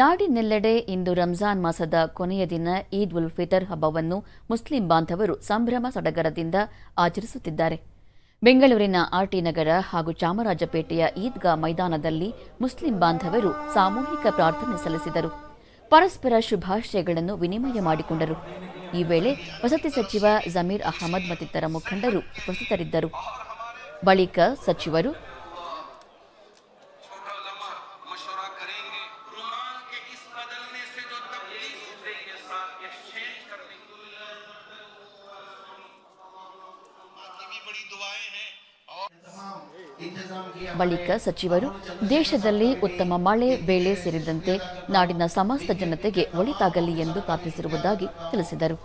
ನಾಡಿನೆಲ್ಲೆಡೆ ಇಂದು ರಂಜಾನ್ ಮಾಸದ ಕೊನೆಯ ದಿನ ಈದ್ ಉಲ್ ಫಿತರ್ ಹಬ್ಬವನ್ನು ಮುಸ್ಲಿಂ ಬಾಂಧವರು ಸಂಭ್ರಮ ಸಡಗರದಿಂದ ಆಚರಿಸುತ್ತಿದ್ದಾರೆ. ಬೆಂಗಳೂರಿನ ಆರ್ಟಿ ನಗರ ಹಾಗೂ ಚಾಮರಾಜಪೇಟೆಯ ಈದ್ಗಾ ಮೈದಾನದಲ್ಲಿ ಮುಸ್ಲಿಂ ಬಾಂಧವರು ಸಾಮೂಹಿಕ ಪ್ರಾರ್ಥನೆ ಸಲ್ಲಿಸಿದರು. ಪರಸ್ಪರ ಶುಭಾಶಯಗಳನ್ನು ವಿನಿಮಯ ಮಾಡಿಕೊಂಡರು. ಈ ವೇಳೆ ವಸತಿ ಸಚಿವ ಜಮೀರ್ ಅಹಮದ್ ಮತ್ತಿತರ ಮುಖಂಡರು ಉಪಸ್ಥಿತರಿದ್ದರು. ಬಳಿಕ ಸಚಿವರು ಬಳಿಕ ಸಚಿವರು ದೇಶದಲ್ಲಿ ಉತ್ತಮ ಮಳೆ ಬೆಳೆ ಸೇರಿದಂತೆ ನಾಡಿನ ಸಮಸ್ತ ಜನತೆಗೆ ಒಳಿತಾಗಲಿ ಎಂದು ಪ್ರಾರ್ಥಿಸಿರುವುದಾಗಿ ತಿಳಿಸಿದರು.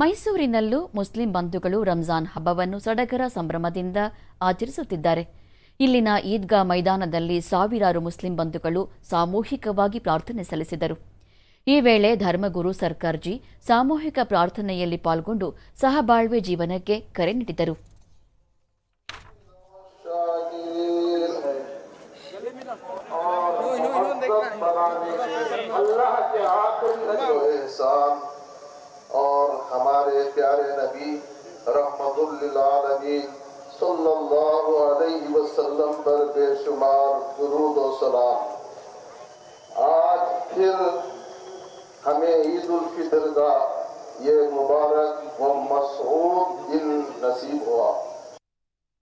ಮೈಸೂರಿನಲ್ಲೂ ಮುಸ್ಲಿಂ ಬಂಧುಗಳು ರಂಜಾನ್ ಹಬ್ಬವನ್ನು ಸಡಗರ ಸಂಭ್ರಮದಿಂದ ಆಚರಿಸುತ್ತಿದ್ದಾರೆ. ಇಲ್ಲಿನ ಈದ್ಗಾ ಮೈದಾನದಲ್ಲಿ ಸಾವಿರಾರು ಮುಸ್ಲಿಂ ಬಂಧುಗಳು ಸಾಮೂಹಿಕವಾಗಿ ಪ್ರಾರ್ಥನೆ ಸಲ್ಲಿಸಿದರು. ಈ ವೇಳೆ ಧರ್ಮಗುರು ಸರ್ಕಾರ್ಜಿ ಸಾಮೂಹಿಕ ಪ್ರಾರ್ಥನೆಯಲ್ಲಿ ಪಾಲ್ಗೊಂಡು ಸಹಬಾಳ್ವೆ ಜೀವನಕ್ಕೆ ಕರೆ ನೀಡಿದರು. میرے پیارے نبی، رحمت للعالمین، صلی اللہ علیہ وسلم پر بے شمار درود و سلام۔ آج پھر ہمیں عید الفطر کا یہ مبارک و مسعود